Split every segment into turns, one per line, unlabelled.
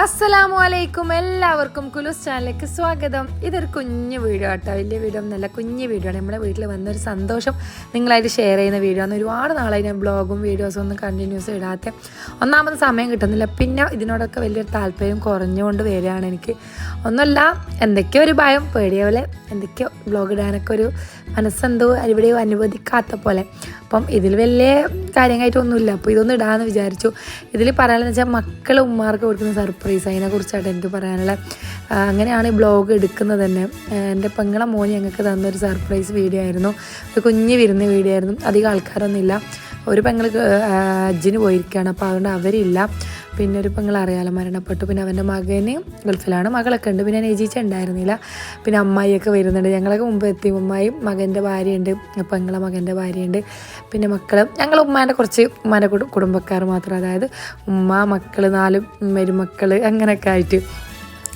അസ്സലാമു അലൈക്കും എല്ലാവർക്കും കുലൂസ് ചാനലിലേക്ക് സ്വാഗതം. ഇതൊരു കുഞ്ഞു വീഡിയോ കേട്ടോ വലിയ വീഡിയോ ഒന്നല്ല കുഞ്ഞു വീഡിയോ ആണ്. നമ്മുടെ വീട്ടിൽ വന്നൊരു സന്തോഷം നിങ്ങളായിട്ട് ഷെയർ ചെയ്യുന്ന വീഡിയോ ആണ്. ഒരുപാട് നാളായി ഞാൻ ബ്ലോഗും വീഡിയോസും ഒന്നും കണ്ടിന്യൂസ് ഇടാത്ത ഒന്നാമത് സമയം കിട്ടുന്നില്ല. പിന്നെ ഇതിനോടൊക്കെ വലിയൊരു താല്പര്യം കുറഞ്ഞുകൊണ്ട് വരികയാണ് എനിക്ക്. ഒന്നുമല്ല എന്തൊക്കെയോ ഒരു ഭയം പേടിയ പോലെ എന്തൊക്കെയോ ബ്ലോഗ് ഇടാനൊക്കെ ഒരു മനസ്സെന്തോ എവിടെയോ അനുവദിക്കാത്ത പോലെ. അപ്പം ഇതിൽ വലിയ കാര്യമായിട്ടൊന്നുമില്ല അപ്പോൾ ഇതൊന്നും ഇടാമെന്ന് വിചാരിച്ചു. ഇതിൽ പറയാനെന്ന് വെച്ചാൽ മക്കൾ ഉമ്മാർക്ക് കൊടുക്കുന്ന സർപ്രൈസ് അതിനെക്കുറിച്ചായിട്ട് എനിക്ക് പറയാനുള്ള അങ്ങനെയാണ് ഈ ബ്ലോഗ് എടുക്കുന്നത് തന്നെ. എന്റെ പെങ്ങളെ മോൻ ഞങ്ങൾക്ക് തന്നൊരു സർപ്രൈസ് വീഡിയോ ആയിരുന്നു. ഒരു കുഞ്ഞ് വിരുന്ന് വീഡിയോ ആയിരുന്നു. അധികം ആൾക്കാരൊന്നുമില്ല. ഒരു പെങ്ങൾ അജ്ജിന് പോയിരിക്കുകയാണ് അപ്പോൾ അതുകൊണ്ട് അവരില്ല. പിന്നെ ഒരു പെങ്ങൾ അറിയാലോ മരണപ്പെട്ടു. പിന്നെ അവന്റെ മകന് ഗൾഫിലാണ്. മകളൊക്കെ ഉണ്ട്. പിന്നെ നെജീച്ച ഉണ്ടായിരുന്നില്ല. പിന്നെ അമ്മായിയൊക്കെ വരുന്നുണ്ട്. ഞങ്ങളൊക്കെ മുമ്പ് എത്തി. ഉമ്മായും മകന്റെ ഭാര്യയുണ്ട്. പെങ്ങളെ മകന്റെ ഭാര്യയുണ്ട്. പിന്നെ മക്കൾ ഞങ്ങൾ ഉമ്മാന്റെ കുറച്ച് ഉമ്മാന്റെ കുടുംബക്കാർ മാത്രം. അതായത് ഉമ്മ മക്കൾ നാല് മരുമക്കൾ അങ്ങനെയൊക്കെ ആയിട്ട്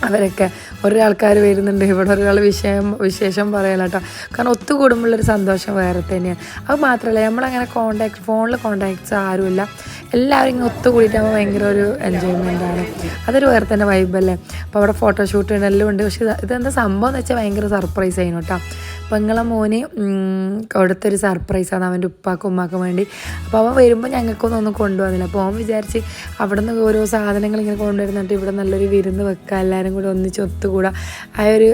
അവരൊക്കെ ഓരോ ആൾക്കാർ വരുന്നുണ്ട്. ഇവിടെ ഒരാൾ വിഷയം വിശേഷം പറയല കേട്ടോ കാരണം ഒത്തുകൂടുമ്പോഴുള്ളൊരു സന്തോഷം വേറെ തന്നെയാണ് അത് മാത്രമല്ല നമ്മളങ്ങനെ കോണ്ടാക്ട് ഫോണിൽ കോണ്ടാക്ട്സ് ആരുമില്ല എല്ലാവരും ഇങ്ങനെ ഒത്തുകൂടിയിട്ടാകുമ്പോൾ ഭയങ്കര ഒരു എൻജോയ്മെന്റ് ആണ്. അതൊരു വേറെ തന്നെ വൈബല്ലേ അപ്പോൾ അവിടെ ഫോട്ടോഷൂട്ട് എല്ലാം ഉണ്ട്. പക്ഷേ ഇത് ഇതെന്താ സംഭവം എന്ന് വെച്ചാൽ ഭയങ്കര സർപ്രൈസ് ആയിരുന്നു കേട്ടോ പെങ്ങളെ മോന് ഉം, കൊടുത്തൊരു സർപ്രൈസാണ് അവന്റെ ഉപ്പാക്കും ഉമ്മാക്കും വേണ്ടി. അപ്പോൾ അവൻ വരുമ്പോൾ ഞങ്ങൾക്കൊന്നും ഒന്നും കൊണ്ടുവന്നില്ല. അപ്പോൾ അവൻ വിചാരിച്ച് അവിടെ നിന്ന് ഓരോ സാധനങ്ങൾ ഇങ്ങനെ കൊണ്ടുവരുന്നിട്ട് ഇവിടെ നല്ലൊരു വിരുന്ന് വെക്കുക എല്ലാവരും കൂടി ഒന്നിച്ച് ഒത്തുകൂടാ. ആ ഒരു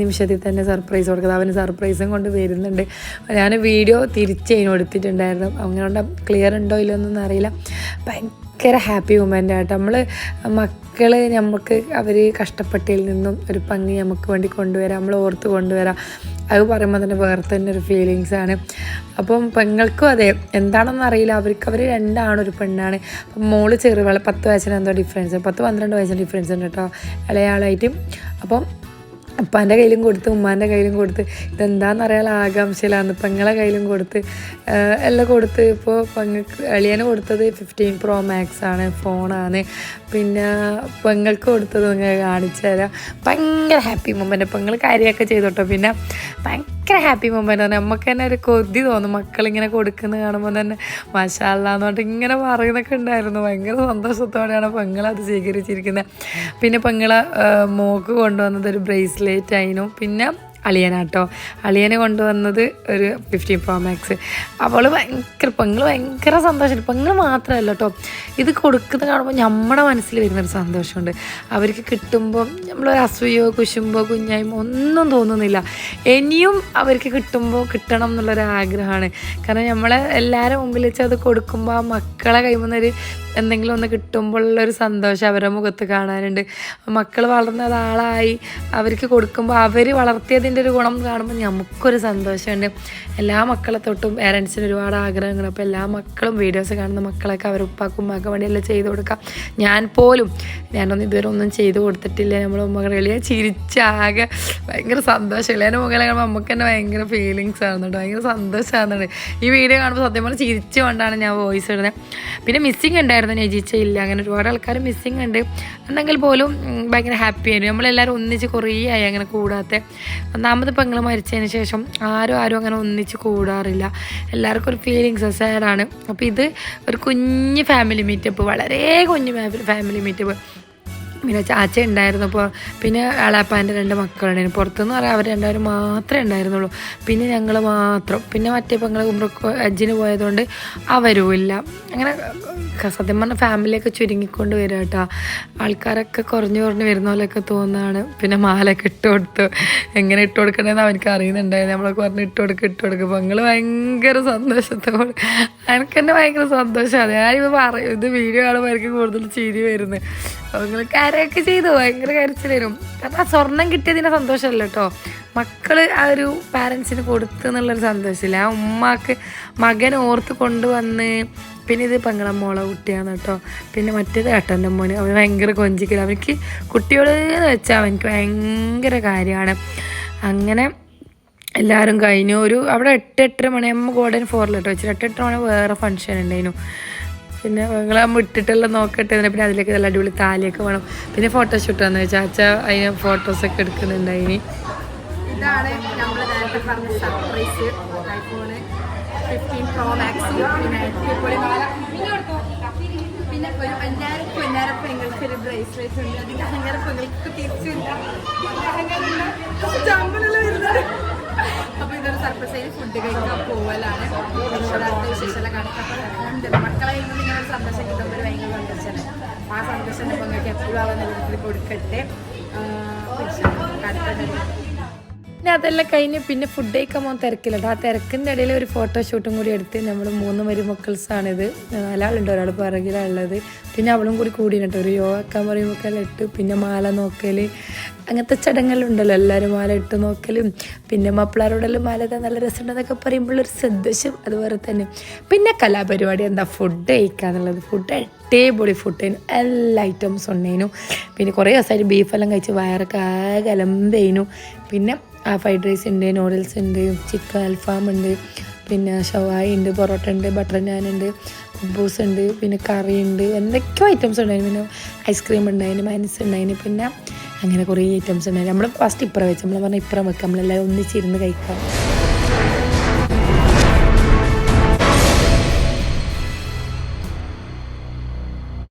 നിമിഷത്തിൽ തന്നെ സർപ്രൈസ് കൊടുക്കുന്നത്. അവന് സർപ്രൈസും കൊണ്ട് വരുന്നുണ്ട്. ഞാൻ വീഡിയോ തിരിച്ച് അതിന് കൊടുത്തിട്ടുണ്ടായിരുന്നു. അങ്ങനെ ക്ലിയർ ഉണ്ടോ ഇല്ലയോ എന്നൊന്നും അറിയില്ല. ഭയങ്കര ഹാപ്പി മൂമെന്റ് ആയിട്ട് നമ്മൾ മക്കൾ നമുക്ക് അവർ കഷ്ടപ്പെട്ടതിൽ നിന്നും ഒരു പങ്ക് നമുക്ക് വേണ്ടി കൊണ്ടുവരാം. നമ്മൾ ഓർത്ത് കൊണ്ടുവരാം. അത് പറയുമ്പോൾ തന്നെ വേറെ തന്നെ ഒരു ഫീലിങ്സ് ആണ്. അപ്പം പെങ്ങൾക്കും അതെ എന്താണെന്ന് അറിയില്ല. അവർക്ക് അവർ രണ്ടാണ് ഒരു പെണ്ണാണ്. അപ്പം മോൾ ചെറുവള പത്ത് വയസ്സിന് എന്തോ ഡിഫറൻസ് പത്ത് പന്ത്രണ്ട് വയസ്സിന് ഡിഫറൻസ് ഉണ്ട് കേട്ടോ ഇളയാളായിട്ട്. അപ്പം ഉപ്പാന്റെ കയ്യിലും കൊടുത്ത് ഉമ്മാന്റെ കയ്യിലും കൊടുത്ത് ഇതെന്താണെന്ന് അറിയാൻ ആകാംക്ഷയിലാണ് പെങ്ങളെ കയ്യിലും കൊടുത്ത് എല്ലാം കൊടുത്ത്. ഇപ്പോൾ പെങ്ങൾക്ക് എളിയന് കൊടുത്തത് ഫിഫ്റ്റീൻ പ്രോ മാക്സ് ആണ് ഫോണാണ് പിന്നെ പെങ്ങൾക്ക് കൊടുത്തത് നിങ്ങൾ കാണിച്ചു തരാം. ഭയങ്കര ഹാപ്പി മൊമെന്റ് പെങ്ങൾ കാര്യമൊക്കെ ചെയ്തോട്ടോ. പിന്നെ ഭയങ്കര ഹാപ്പി മൊമെന്റ് ആണ്. നമുക്ക് തന്നെ ഒരു കൊതി തോന്നും. മക്കളിങ്ങനെ കൊടുക്കുന്നത് കാണുമ്പോൾ തന്നെ മഷാല്ലാന്ന് പറഞ്ഞിട്ട് ഇങ്ങനെ പറയുന്നൊക്കെ ഉണ്ടായിരുന്നു. ഭയങ്കര സന്തോഷത്തോടെയാണ് പെങ്ങളത് സ്വീകരിച്ചിരിക്കുന്നത് പിന്നെ പെങ്ങളെ മോക്ക് കൊണ്ടുവന്നത് ഒരു ബ്രേസ്ലെറ്റ് ആയിരുന്നു. പിന്നെ അളിയനാട്ടോ അളിയനെ കൊണ്ടുവന്നത് ഒരു ഫിഫ്റ്റീൻ പ്രോ മാക്സ് അവൾ ഭയങ്കര പെങ്ങൾ ഭയങ്കര സന്തോഷമുണ്ട് പെങ്ങൾ മാത്രമല്ല കേട്ടോ ഇത് കൊടുക്കുന്നത് കാണുമ്പോൾ നമ്മുടെ മനസ്സിൽ വരുന്നൊരു സന്തോഷമുണ്ട്. അവർക്ക് കിട്ടുമ്പോൾ നമ്മളൊരു അസൂയോ കുശുമ്പോ കുഞ്ഞായ്മ ഒന്നും തോന്നുന്നില്ല. ഇനിയും അവർക്ക് കിട്ടുമ്പോൾ കിട്ടണം എന്നുള്ളൊരു ആഗ്രഹമാണ് കാരണം നമ്മളെ എല്ലാവരും മുമ്പിൽ വെച്ച് അത് കൊടുക്കുമ്പോൾ ആ മക്കളെ കൈമുന്നൊരു എന്തെങ്കിലും ഒന്ന് കിട്ടുമ്പോഴുള്ളൊരു സന്തോഷം അവരുടെ മുഖത്ത് കാണാനുണ്ട്. മക്കൾ വളർന്ന ഒരാളായി അവർക്ക് കൊടുക്കുമ്പോൾ അവർ വളർത്തിയതിന്റെ ഒരു ഗുണം കാണുമ്പോൾ നമുക്കൊരു സന്തോഷമുണ്ട്. എല്ലാ മക്കളെ തൊട്ടും പേരൻസിന് ഒരുപാട് ആഗ്രഹങ്ങൾ. അപ്പോൾ എല്ലാ മക്കളും വീഡിയോസ് കാണുന്ന മക്കളൊക്കെ അവർ ഉപ്പാക്കും ഉമ്മാക്കും വേണ്ടിയെല്ലാം ചെയ്ത് കൊടുക്കാം. ഞാൻ പോലും ഞാനൊന്നും ഇതുവരെ ഒന്നും ചെയ്ത് കൊടുത്തിട്ടില്ല. നമ്മൾ ഉമ്മകളിയെ ചിരിച്ചാകെ ഭയങ്കര സന്തോഷമില്ല എന്റെ മുകളിൽ കാണുമ്പോൾ നമുക്ക് തന്നെ ഭയങ്കര ഫീലിങ്സ് ആകുന്നുണ്ട് ഭയങ്കര സന്തോഷമാകുന്നുണ്ട് ഈ വീഡിയോ കാണുമ്പോൾ സത്യം പറഞ്ഞാൽ ചിരിച്ചുകൊണ്ടാണ് ഞാൻ വോയിസ് ഇടുന്നത് പിന്നെ മിസ്സിങ് ഉണ്ടായിരുന്നു നെജിച്ച ഇല്ല അങ്ങനെ ഒരുപാട് ആൾക്കാർ മിസ്സിങ് ഉണ്ട്. എന്നെങ്കിൽ പോലും ഭയങ്കര ഹാപ്പി ആയിരുന്നു. നമ്മളെല്ലാവരും ഒന്നിച്ച് കുറേ ആയി അങ്ങനെ കൂടാത്ത. ഒന്നാമത് പെങ്ങൾ മരിച്ചതിന് ശേഷം ആരും ആരും അങ്ങനെ ഒന്നിച്ച് കൂടാറില്ല. എല്ലാവർക്കും ഒരു ഫീലിങ്സ് സാഡാണ് അപ്പോൾ ഇത് ഒരു കുഞ്ഞ് ഫാമിലി മീറ്റപ്പ് വളരെ കുഞ്ഞ് ഫാമിലി മീറ്റപ്പ് പിന്നെ ചാച്ച ഉണ്ടായിരുന്നപ്പോൾ പിന്നെ അളാപ്പാന്റെ രണ്ട് മക്കളുണ്ടായിരുന്നു. പുറത്തുനിന്ന് പറയാം അവർ രണ്ടുപേരും മാത്രമേ ഉണ്ടായിരുന്നുള്ളൂ. പിന്നെ ഞങ്ങൾ മാത്രം. പിന്നെ മറ്റേ പെങ്ങളെ ഉമ്രക്ക് അജ്ജിന് പോയതുകൊണ്ട് അവരും ഇല്ല. അങ്ങനെ സത്യം പറഞ്ഞ ഫാമിലിയൊക്കെ ചുരുങ്ങിക്കൊണ്ട് വരിക കേട്ടോ. ആൾക്കാരൊക്കെ കുറഞ്ഞു കുറഞ്ഞ് വരുന്ന പോലെയൊക്കെ തോന്നുന്നതാണ് പിന്നെ മാലയൊക്കെ ഇട്ട് കൊടുത്തു എങ്ങനെ ഇട്ട് കൊടുക്കണമെന്ന് അവനക്ക് അറിയുന്നുണ്ടായിരുന്നു. നമ്മളൊക്കെ പറഞ്ഞ് ഇട്ട് കൊടുക്കുക ഇട്ട് കൊടുക്കുക പെങ്ങൾ ഭയങ്കര സന്തോഷത്തോടെ എനിക്ക് തന്നെ ഭയങ്കര സന്തോഷമാണ് ഞാനിത് പറയും ഇത് വീഡിയോ കാണുമ്പോൾ എനിക്ക് കൂടുതൽ ചിരി വരുന്നത് നിങ്ങൾ കരയൊക്കെ ചെയ്തു? ഭയങ്കര കരച്ചിലും കാരണം ആ സ്വർണം കിട്ടിയതിന്റെ സന്തോഷമല്ല കേട്ടോ മക്കൾ ആ ഒരു പാരൻസിന് കൊടുത്തു എന്നുള്ളൊരു സന്തോഷമില്ല? ആ ഉമ്മാക്ക് മകൻ ഓർത്ത് കൊണ്ടുവന്ന് പിന്നെ ഇത് പെങ്ങളെ മോളെ കുട്ടിയാണ് കേട്ടോ പിന്നെ മറ്റേത് ഏട്ടന്റെ മോന്. അവന് ഭയങ്കര കൊഞ്ചിക്കില്ല അവനിക്ക് കുട്ടിയോട് എന്ന് വെച്ചാൽ അവനിക്ക് ഭയങ്കര കാര്യമാണ്. അങ്ങനെ എല്ലാവരും കഴിഞ്ഞു. ഒരു അവിടെ എട്ട് എട്ടര മണിയാകുമ്പോൾ ഗോൾഡൻ ഫോറിലിട്ട് വെച്ചിട്ട്. എട്ട് എട്ടര മണി വേറെ ഫംഗ്ഷൻ ഉണ്ടായിരുന്നു. പിന്നെ ഞങ്ങളാകുമ്പോൾ ഇട്ടിട്ടെല്ലാം നോക്കട്ടെ പിന്നെ അതിലേക്ക് നല്ല അടിപൊളി താലിയൊക്കെ വേണം. പിന്നെ ഫോട്ടോഷൂട്ട് ഷൂട്ടാന്ന് വെച്ചാൽ അച്ഛ അതിന് ഫോട്ടോസൊക്കെ എടുക്കുന്നുണ്ടായിനി
ഇതാണ് നമ്മൾ നേരത്തെ പറഞ്ഞ surprise iPhone fifteen pro max പിന്നെ പിന്നെ ഒരു അഞ്ഞായിരം പൊന്നായിരം പെങ്ങൾക്ക് ഒരു ബ്രേസ്ലെറ്റ് ഉണ്ട്. അതിന്റെ അഹങ്കാരം പെങ്ങൾക്ക് തിരിച്ചില്ല അഹങ്കാരം അപ്പൊ ഇതൊരു സർപ്രൈസ് ഫുഡ് കഴിക്കാൻ പോവലാണ്. അടുത്ത വിശേഷം കാണിക്കാൻ മക്കളെ ഇന്ന് ഇങ്ങനെ ഒരു സന്തോഷം കിട്ടുമ്പോൾ ഒരു ഭയങ്കര സന്തോഷമാണ് ആ സന്തോഷം നിങ്ങൾക്ക് എപ്പോഴും അവ നിലനിർത്തി കൊടുക്കട്ടെ. അടുത്ത
പിന്നെ അതെല്ലാം കഴിഞ്ഞ് പിന്നെ ഫുഡ് കഴിക്കാൻ പോകാൻ തിരക്കില്ല. ആ തിരക്കിന്റെ ഇടയിൽ ഒരു ഫോട്ടോഷൂട്ടും കൂടി എടുത്ത് നമ്മൾ മൂന്ന് മരുമക്കൾസാണിത്. നാലാളുണ്ട് ഒരാൾ പിറകിലുള്ളത് പിന്നെ അവളും കൂടി കൂടിയിട്ട് ഒരു യോഗക്കാൻ പറയുമ്പോൾ ഇട്ട് പിന്നെ മാല നോക്കൽ അങ്ങനത്തെ ചടങ്ങുകളുണ്ടല്ലോ. എല്ലാവരും മാല ഇട്ട് നോക്കലും. പിന്നെ മപ്പിളാരോടെല്ലാം മാല ഇതാ നല്ല രസമുണ്ടെന്നൊക്കെ പറയുമ്പോഴൊരു സന്തോഷം അതുപോലെ തന്നെ. പിന്നെ കലാപരിപാടി എന്താ? ഫുഡ് കഴിക്കുക എന്നുള്ളത്. ഫുഡ് അടിപൊളി ഫുഡ് എല്ലാ ഐറ്റംസ് ഉണ്ടായിരുന്നു പിന്നെ കുറേ ദിവസമായിട്ട് ബീഫെല്ലാം കഴിച്ച് വയറൊക്കെ ആകെ അലമ്പേനു. പിന്നെ ഫ്രൈഡ് റൈസ് ഉണ്ട് നൂഡിൽസ് ഉണ്ട് ചിക്കൻ അൽഫാം ഉണ്ട് പിന്നെ ഷവായി ഉണ്ട് പൊറോട്ട ഉണ്ട് ബട്ടർ നാൻ ഉണ്ട് ബൂസ് ഉണ്ട് പിന്നെ കറി ഉണ്ട് എന്തൊക്കെയോ ഐറ്റംസ് ഉണ്ടായിരുന്നു പിന്നെ ഐസ്ക്രീം ഉണ്ടായിരുന്നു മനസ് ഉണ്ടായിരുന്നു പിന്നെ അങ്ങനെ കുറേ ഐറ്റംസ് ഉണ്ടായിരുന്നു നമ്മൾ ഫസ്റ്റ് ഇപ്പുറം വെച്ച് നമ്മൾ പറഞ്ഞാൽ ഇപ്പുറം വെക്കാം. നമ്മളെല്ലാവരും ഒന്നിച്ചിരുന്ന് കഴിക്കാം.